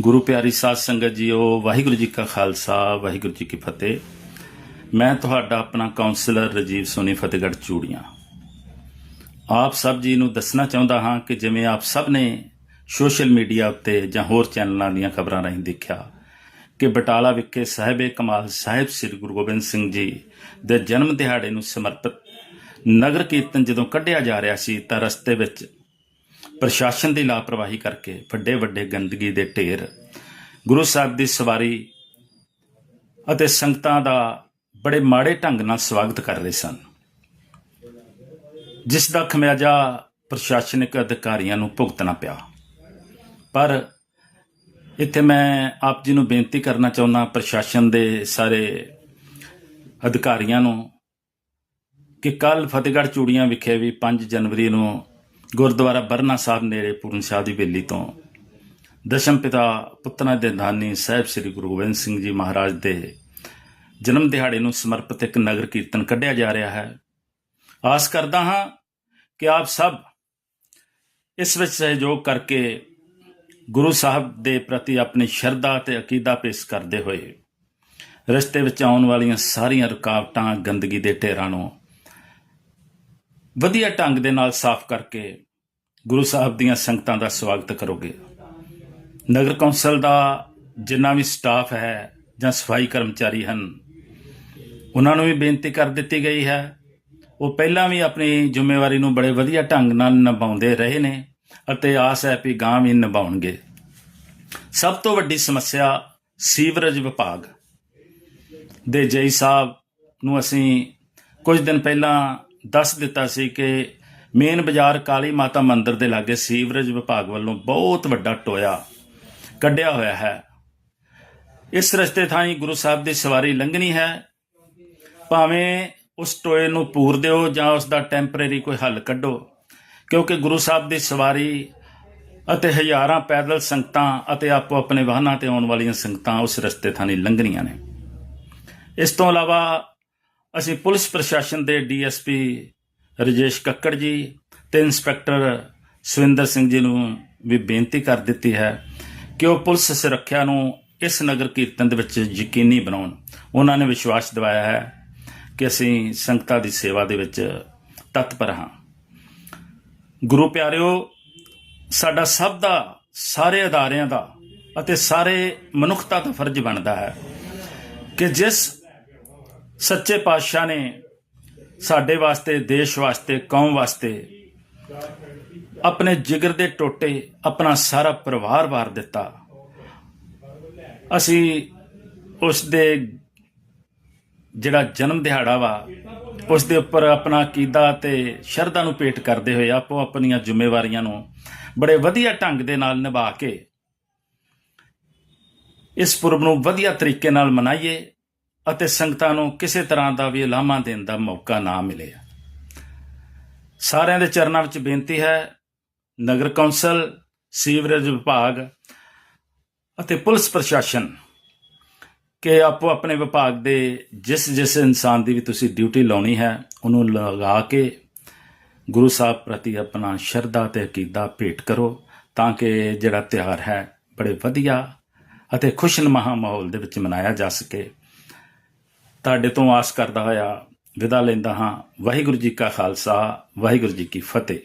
ਗੁਰੂ ਪਿਆਰੀ ਸਾਧ ਸੰਗਤ ਜੀਓ, ਵਾਹਿਗੁਰੂ ਜੀ ਕਾ ਖਾਲਸਾ, ਵਾਹਿਗੁਰੂ ਜੀ ਕੀ ਫਤਿਹ। ਮੈਂ ਤੁਹਾਡਾ ਆਪਣਾ ਕਾਉਂਸਲਰ ਰਜੀਵ ਸੋਨੀ ਫਤਿਹਗੜ੍ਹ ਚੂੜੀਆਂ। ਆਪ ਸਭ ਜੀ ਨੂੰ ਦੱਸਣਾ ਚਾਹੁੰਦਾ ਹਾਂ ਕਿ ਜਿਵੇਂ ਆਪ ਸਭ ਨੇ ਸੋਸ਼ਲ ਮੀਡੀਆ ਉੱਤੇ ਜਾਂ ਹੋਰ ਚੈਨਲਾਂ ਦੀਆਂ ਖਬਰਾਂ ਰਾਹੀਂ ਦੇਖਿਆ ਕਿ ਬਟਾਲਾ ਵਿਖੇ ਸਾਹਿਬੇ ਕਮਾਲ ਸਾਹਿਬ ਸ੍ਰੀ ਗੁਰੂ ਗੋਬਿੰਦ ਸਿੰਘ ਜੀ ਦੇ ਜਨਮ ਦਿਹਾੜੇ ਨੂੰ ਸਮਰਪਿਤ ਨਗਰ ਕੀਰਤਨ ਜਦੋਂ ਕੱਢਿਆ ਜਾ ਰਿਹਾ ਸੀ ਤਾਂ ਰਸਤੇ ਵਿੱਚ ਪ੍ਰਸ਼ਾਸਨ ਦੀ ਲਾਪਰਵਾਹੀ ਕਰਕੇ ਵੱਡੇ ਵੱਡੇ ਗੰਦਗੀ ਦੇ ਢੇਰ, ਗੁਰੂ ਸਾਹਿਬ ਦੀ ਸਵਾਰੀ ਅਤੇ ਸੰਗਤਾਂ ਦਾ ਬੜੇ ਮਾੜੇ ਢੰਗ ਨਾਲ ਸਵਾਗਤ ਕਰ ਰਹੇ ਸਨ। ਜਿਸ ਦਾ ਖਮਿਆਜਾ ਪ੍ਰਸ਼ਾਸਨਿਕ ਅਧਿਕਾਰੀਆਂ ਨੂੰ ਭੁਗਤਣਾ ਪਿਆ। ਪਰ ਇੱਥੇ ਮੈਂ ਆਪ ਜੀ ਨੂੰ ਬੇਨਤੀ ਕਰਨਾ ਚਾਹੁੰਦਾ ਪ੍ਰਸ਼ਾਸਨ ਦੇ ਸਾਰੇ ਅਧਿਕਾਰੀਆਂ ਨੂੰ, ਕਿ ਕੱਲ ਫਤਿਹਗੜ੍ਹ ਚੂੜੀਆਂ ਵਿਖੇ ਵੀ 5 ਜਨਵਰੀ ਨੂੰ ਗੁਰਦੁਆਰਾ ਬਰਨਾ ਸਾਹਿਬ ਨੇੜੇ ਪੂਰਨ ਸ਼ਾਹ ਦੀ ਬੇਲੀ ਤੋਂ ਦਸ਼ਮ ਪਿਤਾ ਪੁੱਤਰਾਂ ਦੇ ਨਾਨੀ ਸਾਹਿਬ ਸ੍ਰੀ ਗੁਰੂ ਗੋਬਿੰਦ ਸਿੰਘ ਜੀ ਮਹਾਰਾਜ ਦੇ ਜਨਮ ਦਿਹਾੜੇ ਨੂੰ ਸਮਰਪਿਤ ਇੱਕ ਨਗਰ ਕੀਰਤਨ ਕੱਢਿਆ ਜਾ ਰਿਹਾ ਹੈ। ਆਸ ਕਰਦਾ ਹਾਂ ਕਿ ਆਪ ਸਭ ਇਸ ਵਿੱਚ ਸਹਿਯੋਗ ਕਰਕੇ ਗੁਰੂ ਸਾਹਿਬ ਦੇ ਪ੍ਰਤੀ ਆਪਣੀ ਸ਼ਰਧਾ ਤੇ ਅਕੀਦਾ ਪੇਸ਼ ਕਰਦੇ ਹੋਏ ਰਸਤੇ ਵਿੱਚ ਆਉਣ ਵਾਲੀਆਂ ਸਾਰੀਆਂ ਰੁਕਾਵਟਾਂ ਗੰਦਗੀ ਦੇ ਢੇਰਾਂ ਨੂੰ ਵਧੀਆ ਢੰਗ ਦੇ ਨਾਲ ਸਾਫ਼ ਕਰਕੇ ਗੁਰੂ ਸਾਹਿਬ ਦੀਆਂ ਸੰਗਤਾਂ ਦਾ ਸਵਾਗਤ ਕਰੋਗੇ। ਨਗਰ ਕੌਂਸਲ ਦਾ ਜਿੰਨਾ ਵੀ ਸਟਾਫ ਹੈ ਜਾਂ ਸਫ਼ਾਈ ਕਰਮਚਾਰੀ ਹਨ, ਉਹਨਾਂ ਨੂੰ ਵੀ ਬੇਨਤੀ ਕਰ ਦਿੱਤੀ ਗਈ ਹੈ। ਉਹ ਪਹਿਲਾਂ ਵੀ ਆਪਣੀ ਜ਼ਿੰਮੇਵਾਰੀ ਨੂੰ ਬੜੇ ਵਧੀਆ ਢੰਗ ਨਾਲ ਨਿਭਾਉਂਦੇ ਰਹੇ ਨੇ ਅਤੇ ਆਸ ਹੈ ਕਿ ਗਾਂ ਵੀ ਨਿਭਾਉਣਗੇ। ਸਭ ਤੋਂ ਵੱਡੀ ਸਮੱਸਿਆ ਸੀਵਰੇਜ ਵਿਭਾਗ ਦੇ ਜੈ ਸਾਹਿਬ ਨੂੰ ਅਸੀਂ ਕੁਝ ਦਿਨ ਪਹਿਲਾਂ ਦੱਸ ਦਿੱਤਾ ਸੀ ਕਿ ਮੇਨ ਬਾਜ਼ਾਰ ਕਾਲੀ ਮਾਤਾ ਮੰਦਿਰ ਦੇ ਲਾਗੇ ਸੀਵਰੇਜ ਵਿਭਾਗ ਵੱਲੋਂ ਬਹੁਤ ਵੱਡਾ ਟੋਇਆ ਕੱਢਿਆ ਹੋਇਆ ਹੈ। ਇਸ ਰਸਤੇ ਥਾਈ ਗੁਰੂ ਸਾਹਿਬ ਦੀ ਸਵਾਰੀ ਲੰਘਣੀ ਹੈ। ਭਾਵੇਂ ਉਸ ਟੋਏ ਨੂੰ ਪੂਰ ਦਿਓ ਜਾਂ ਉਸ ਦਾ ਟੈਂਪਰੇਰੀ ਕੋਈ ਹੱਲ ਕੱਢੋ, ਕਿਉਂਕਿ ਗੁਰੂ ਸਾਹਿਬ ਦੀ ਸਵਾਰੀ ਅਤੇ ਹਜ਼ਾਰਾਂ ਪੈਦਲ ਸੰਗਤਾਂ ਅਤੇ ਆਪੋ ਆਪਣੇ ਵਾਹਨਾਂ ਤੇ ਆਉਣ ਵਾਲੀਆਂ ਸੰਗਤਾਂ ਉਸ ਰਸਤੇ ਥਾਣੀ ਲੰਘਣੀਆਂ ਨੇ। ਇਸ ਤੋਂ ਇਲਾਵਾ ਅਸੀਂ ਪੁਲਿਸ ਪ੍ਰਸ਼ਾਸਨ ਦੇ ਡੀਐਸਪੀ ਰਜੇਸ਼ ਕੱਕੜ ਜੀ ਤੇ ਇੰਸਪੈਕਟਰ ਸਵਿੰਦਰ ਸਿੰਘ ਜੀ ਨੂੰ ਵੀ ਬੇਨਤੀ ਕਰ ਦਿੱਤੀ ਹੈ ਕਿ ਉਹ ਪੁਲਿਸ ਸੁਰੱਖਿਆ ਨੂੰ ਇਸ ਨਗਰ ਕੀਰਤਨ ਦੇ ਵਿੱਚ ਯਕੀਨੀ ਬਣਾਉਣ। ਉਹਨਾਂ ਨੇ ਵਿਸ਼ਵਾਸ ਦਿਵਾਇਆ ਹੈ ਕਿ ਅਸੀਂ ਸੰਗਤਾਂ ਦੀ ਸੇਵਾ ਦੇ ਵਿੱਚ ਤਤਪਰ ਹਾਂ। ਗੁਰੂ ਪਿਆਰਿਓ, ਸਾਡਾ ਸਭ ਦਾ, ਸਾਰੇ ਅਦਾਰਿਆਂ ਦਾ ਅਤੇ ਸਾਰੇ ਮਨੁੱਖਤਾ ਦਾ ਫਰਜ਼ ਬਣਦਾ ਹੈ ਕਿ ਜਿਸ ਸੱਚੇ ਪਾਤਸ਼ਾਹ ਨੇ ਸਾਡੇ ਵਾਸਤੇ, ਦੇਸ਼ ਵਾਸਤੇ, ਕੌਮ ਵਾਸਤੇ ਆਪਣੇ ਜਿਗਰ ਦੇ ਟੋਟੇ ਆਪਣਾ ਸਾਰਾ ਪਰਿਵਾਰ ਵਾਰ ਦਿੱਤਾ। ਅਸੀਂ ਉਸ ਦੇ ਜਿਹੜਾ ਜਨਮ ਦਿਹਾੜਾ ਵਾ, ਉਸ ਦੇ ਉੱਪਰ ਆਪਣਾ ਕੀਦਾ ਤੇ ਸ਼ਰਧਾ ਨੂੰ ਪੇਟ ਕਰਦੇ ਹੋਏ ਆਪੋ ਆਪਣੀਆਂ ਜ਼ਿੰਮੇਵਾਰੀਆਂ ਨੂੰ ਬੜੇ ਵਧੀਆ ਢੰਗ ਦੇ ਨਾਲ ਨਿਭਾ ਕੇ ਇਸ ਪੁਰਬ ਨੂੰ ਵਧੀਆ ਤਰੀਕੇ ਨਾਲ ਮਨਾਈਏ। ਅਤੇ ਸੰਗਤਾਂ ਨੂੰ ਕਿਸੇ ਤਰ੍ਹਾਂ ਦਾ ਵੀ ਉਲਾਮਾ ਦੇਣ ਦਾ ਮੌਕਾ ਨਾ ਮਿਲੇ। ਸਾਰਿਆਂ ਦੇ ਚਰਨਾਂ ਵਿੱਚ ਬੇਨਤੀ ਹੈ, ਨਗਰ ਕੌਂਸਲ, ਸੀਵਰੇਜ ਵਿਭਾਗ ਅਤੇ ਪੁਲਿਸ ਪ੍ਰਸ਼ਾਸਨ ਕਿ ਆਪੋ ਆਪਣੇ ਵਿਭਾਗ ਦੇ ਜਿਸ ਜਿਸ ਇਨਸਾਨ ਦੀ ਵੀ ਤੁਸੀਂ ਡਿਊਟੀ ਲਾਉਣੀ ਹੈ, ਉਹਨੂੰ ਲਗਾ ਕੇ ਗੁਰੂ ਸਾਹਿਬ ਪ੍ਰਤੀ ਆਪਣਾ ਸ਼ਰਧਾ ਤੇ ਅਕੀਦਾ ਭੇਟ ਕਰੋ ਤਾਂ ਕਿ ਜਿਹੜਾ ਤਿਉਹਾਰ ਹੈ ਬੜੇ ਵਧੀਆ ਅਤੇ ਖੁਸ਼ਨੁਮਾ ਮਾਹੌਲ ਦੇ ਵਿੱਚ ਮਨਾਇਆ ਜਾ ਸਕੇ। ਤੁਹਾਡੇ ਤੋਂ ਆਸ ਕਰਦਾ ਹੋਇਆ ਵਿਦਾ ਲੈਂਦਾ ਹਾਂ। ਵਾਹਿਗੁਰੂ ਜੀ ਕਾ ਖਾਲਸਾ, ਵਾਹਿਗੁਰੂ ਜੀ ਕੀ ਫਤਿਹ।